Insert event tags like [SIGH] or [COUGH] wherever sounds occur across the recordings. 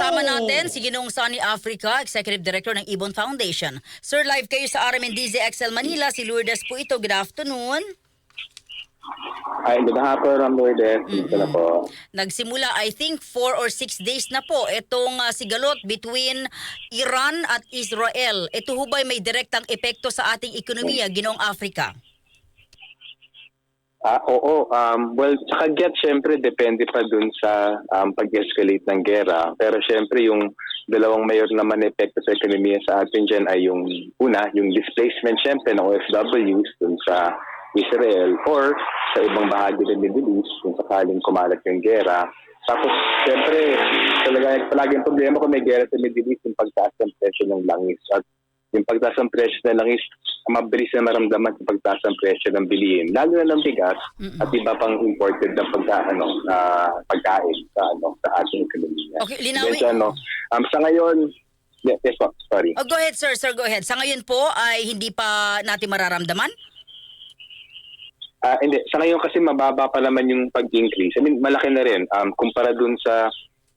Kasama natin si Ginong Sunny Africa, Executive Director ng Ibon Foundation. Sir, live kayo sa RMNDZ XL Manila. Si Lourdes po ito. Good afternoon. Ay, good hapon, Ram Lourdes. Na po. Nagsimula, I think, four or six days na po itong ah, sigalot between Iran at Israel. Ito ho ba'y may direktang epekto sa ating ekonomiya, Ginong Africa? Ah, oo. Um, well, sa kagyat, syempre, depende pa dun sa um, pag-escalate ng gera. Pero syempre, yung dalawang mayor naman na epekto sa ekonomiya sa atin dyan ay yung una, yung displacement syempre ng OFWs dun sa Israel or sa ibang bahagi ng Middle East kung sakaling kumalat yung gera. Tapos, syempre, talaga palaging problema kung may gera sa Middle East yung pagtaas ng presyo ng langis. At yung pagtaas ng presyo ng langis, mabilis na maramdaman sa pagtaas ng presyo ng bilihin, lalo na ng bigas at iba pang imported na pagka, ano, na pagkain sa, ano, sa ating ekonomiya. Okay, linawin- Then, ano, um, sa ngayon, yes, yes po, sorry. Oh, go ahead, sir. Sir, go ahead. Sa ngayon po ay hindi pa natin mararamdaman? Ah, hindi. Sa ngayon kasi mababa pa naman yung pag-increase. I mean, malaki na rin. Um, kumpara dun sa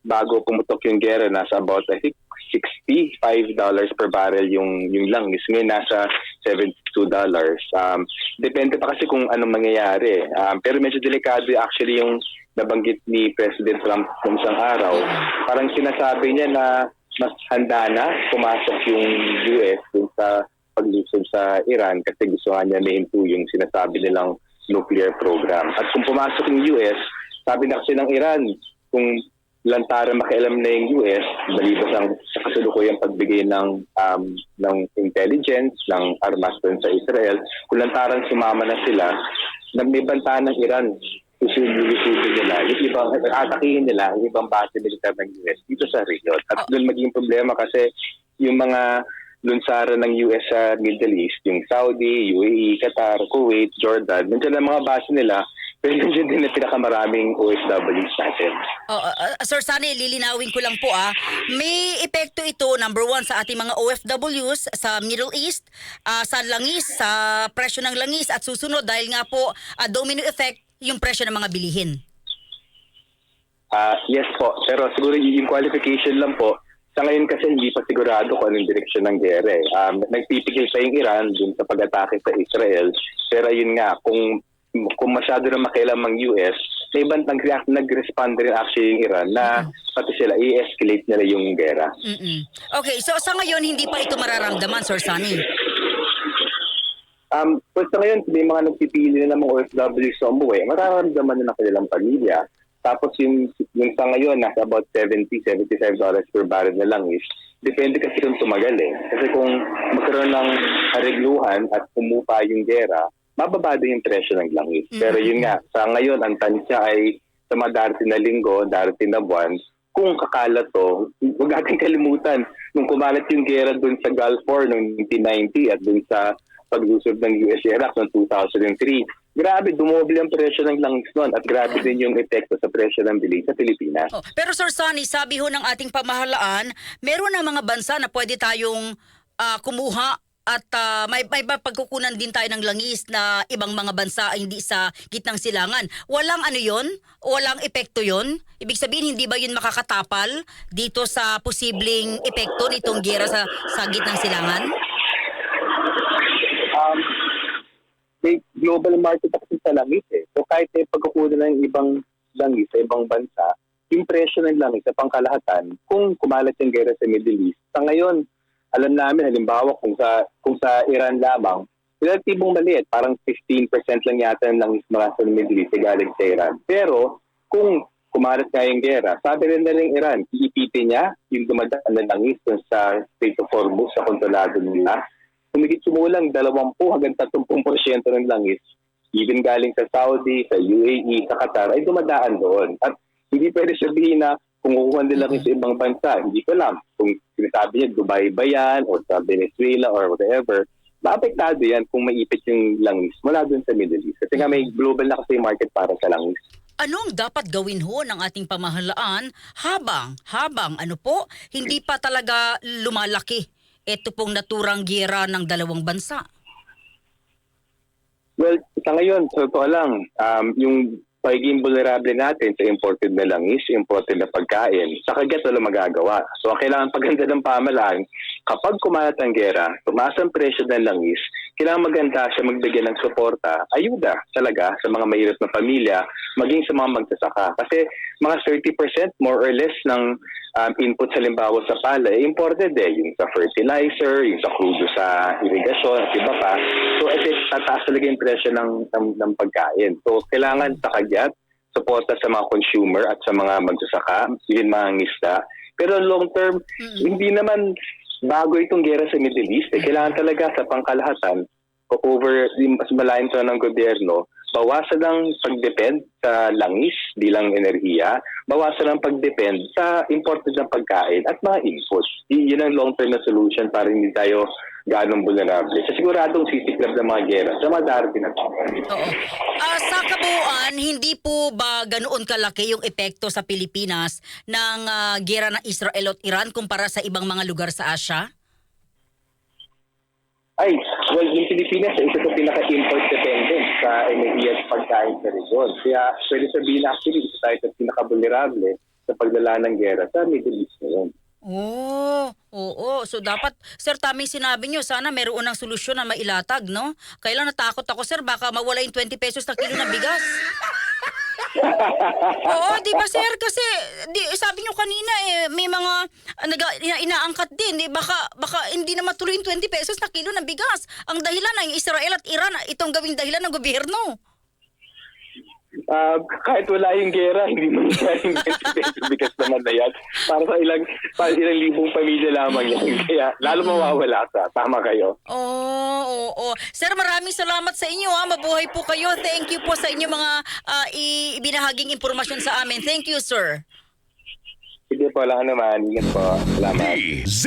bago pumutok yung gera, nasa about, I think, $65 per barrel yung, yung langis. Ngayon, nasa $72. Um, depende pa kasi kung anong mangyayari. Um, pero medyo delikado actually yung nabanggit ni President Trump nung isang araw. Parang sinasabi niya na mas handa na pumasok yung US dun sa paglusog sa Iran kasi gusto niya na-into yung sinasabi nilang nuclear program. At kung pumasok yung US, sabi na kasi ng Iran, kung lantaran makialam na yung US, balibas ang sa kasulukuyang pagbigay ng um, ng intelligence, ng armas sa Israel, kung lantaran sumama na sila, na may banta ng Iran, susubulusubin nila, yung ibang, atakihin nila, yung ibang base militar ng US dito sa region. At doon maging problema kasi yung mga lunsara ng US sa Middle East, yung Saudi, UAE, Qatar, Kuwait, Jordan, nandiyan ang mga base nila, pero nandiyan din ang pinakamaraming OFWs natin. Oh, uh, uh, Sir Sunny, lilinawin ko lang po ah. May epekto ito, number one, sa ating mga OFWs sa Middle East, ah, sa langis, sa presyo ng langis, at susunod dahil nga po ah, domino effect yung presyo ng mga bilihin. Ah, yes po, pero siguro yung qualification lang po, sa ngayon kasi hindi pa sigurado kung anong direksyon ng gera. eh. Um, nagpipigil sa yung Iran dun sa pag-atake sa Israel. Pero yun nga, kung kung masyado na makialam ang US, may ibang nag- nag-respond rin actually yung Iran na pati sila i-escalate nila yung gera. Mm-mm. Okay, so sa ngayon hindi pa ito mararamdaman, Sir Sunny. Um, well, sa ngayon, may mga nagpipili na ng mga OFW sa umuwi, mararamdaman na ng kanilang pamilya. Tapos yung, yung sa ngayon, nasa about 70 $75 dollars per barrel na lang is, depende kasi kung tumagal eh. Kasi kung magkaroon ng arigluhan at umupa yung gera, mababa din yung presyo ng langis. Pero yun nga, sa ngayon, ang tansya ay sa mga darating na linggo, darating na buwan, kung kakalat to, huwag natin kalimutan, nung kumalat yung gera dun sa Gulf War noong 1990 at dun sa paglusob ng US Iraq noong 2003, grabe, dumoble ang presyo ng langis noon at grabe din yung epekto sa presyo ng bilis sa Pilipinas. Oh, pero Sir Sunny, sabi ho ng ating pamahalaan, meron na mga bansa na pwede tayong ah, kumuha at ah, may, may pagkukunan din tayo ng langis na ibang mga bansa hindi sa gitnang silangan. Walang ano yon? Walang epekto yon? Ibig sabihin, hindi ba yun makakatapal dito sa posibleng epekto nitong gera sa, sa gitnang silangan? Um, may global market kasi sa langis eh. So kahit may pagkukunan ng ibang langis sa ibang bansa, yung ng langis sa pangkalahatan, kung kumalat yung gera sa Middle East, sa ngayon, alam namin, halimbawa, kung sa, kung sa Iran lamang, relatibong maliit, parang 15% lang yata ng langis mula sa Middle East galing sa Iran. Pero, kung kumalat nga yung gera, sabi rin na ng Iran, iipitin niya yung dumadaan na langis sa State of Hormuz sa kontrolado nila. Humigit sumulang 20 hanggang 30% ng langis, even galing sa Saudi, sa UAE, sa Qatar, ay dumadaan doon. At hindi pwede sabihin na kung kukuha nila lang sa ibang bansa, hindi ko alam kung sinasabi niya Dubai ba yan o sa Venezuela or whatever, maapektado yan kung maipit yung langis mula doon sa Middle East. Kasi nga may global na kasi market para sa langis. Ano ang dapat gawin ho ng ating pamahalaan habang, habang ano po, hindi pa talaga lumalaki ito pong naturang gera ng dalawang bansa? Well, sa ngayon, sa totoo lang, um, yung pagiging vulnerable natin sa imported na langis, imported na pagkain, sa kagat wala magagawa. So, ang kailangan paganda ng pamalaan, kapag kumalat ang gera, tumaas ang presyo ng langis, kailangan maganda siya magbigay ng suporta, ayuda talaga sa mga mahirap na pamilya, maging sa mga magsasaka. Kasi mga 30% more or less ng um, input sa limbawa sa pala, eh, imported eh, yung sa fertilizer, yung sa crudo sa irigasyon, at iba pa. So, ito, tataas talaga yung presyo ng, ng, ng pagkain. So, kailangan sa kagyat, suporta sa mga consumer at sa mga magsasaka, even mga ngisda. Pero long term, hindi naman bago itong gera sa Middle East. Eh. Kailangan talaga sa pangkalahatan, over mas malalim to ng gobyerno, bawasan ang pagdepend sa langis bilang enerhiya, bawasan ang pagdepend sa imported na pagkain at mga inputs. Y- yun ang long-term na solution para hindi tayo ganong vulnerable. Sa siguradong sisiklab ng mga gera sa mga darating na. Oo. Ah, sa kabuuan, hindi po ba ganoon kalaki yung epekto sa Pilipinas ng ah, gera ng Israel at Iran kumpara sa ibang mga lugar sa Asia? Ay, well, yung Pilipinas, isa sa pinaka-import dependent sa enerhiya at pagkain sa region. Kaya pwede sabihin actually, isa tayo sa pinaka-vulnerable sa pagdala ng gera sa Middle East ngayon. Oo, oo. So dapat, sir, tama yung sinabi nyo, sana meron ng solusyon na mailatag, no? Kailan natakot ako, sir, baka mawala yung 20 pesos na kilo ng bigas. [LAUGHS] Oo, di ba, sir? Kasi, di, sabi nyo kanina, eh, may mga ah, naga, ina, inaangkat din. Eh, baka, baka hindi na matuloy yung 20 pesos na kilo ng bigas. Ang dahilan ng Israel at Iran, itong gawing dahilan ng gobyerno. Ah, kahit wala yung gera, [LAUGHS] hindi mo siya yung 20 pesos bigas naman na yan. Para sa ilang, para ilang libong pamilya lamang yan. [LAUGHS] Kaya lalo mawawala sa. Tama kayo. Oo, oo, oo. Sir, maraming salamat sa inyo. Ha. Mabuhay po kayo. Thank you po sa inyo mga ah, i- ibinahaging impormasyon sa amin. Thank you, sir. Sige po, lang naman. Ingat po. Salamat. Z